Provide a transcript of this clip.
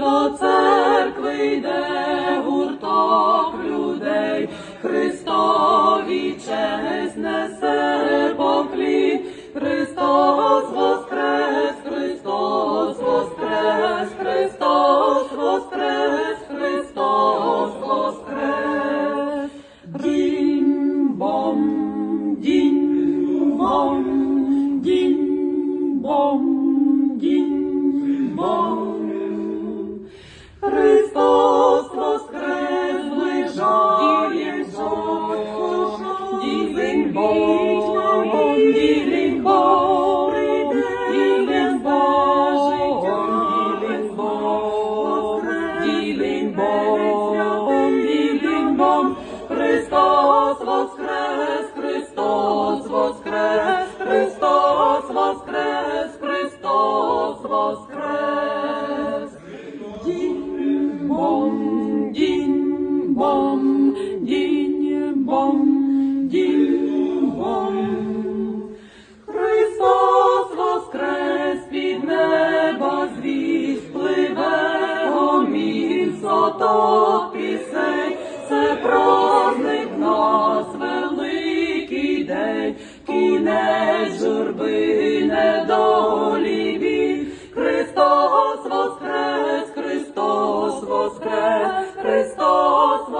до церкви йде гурток людей, Христові честь несе поклін, Христос воскрес, Христос воскрес, Христос воскрес, Христос воскрес, дінь бом, дінь бом. Христос воскрес, Христос воскрес, Христос воскрес, Христос воскрес. Дінь-бом, дінь-бом, дінь-бом, дінь-бом. Христос воскрес під небо звість пливе соток пісень, кінець журби, недолі бід. Христос воскрес, Христос воскрес, Христос воскрес.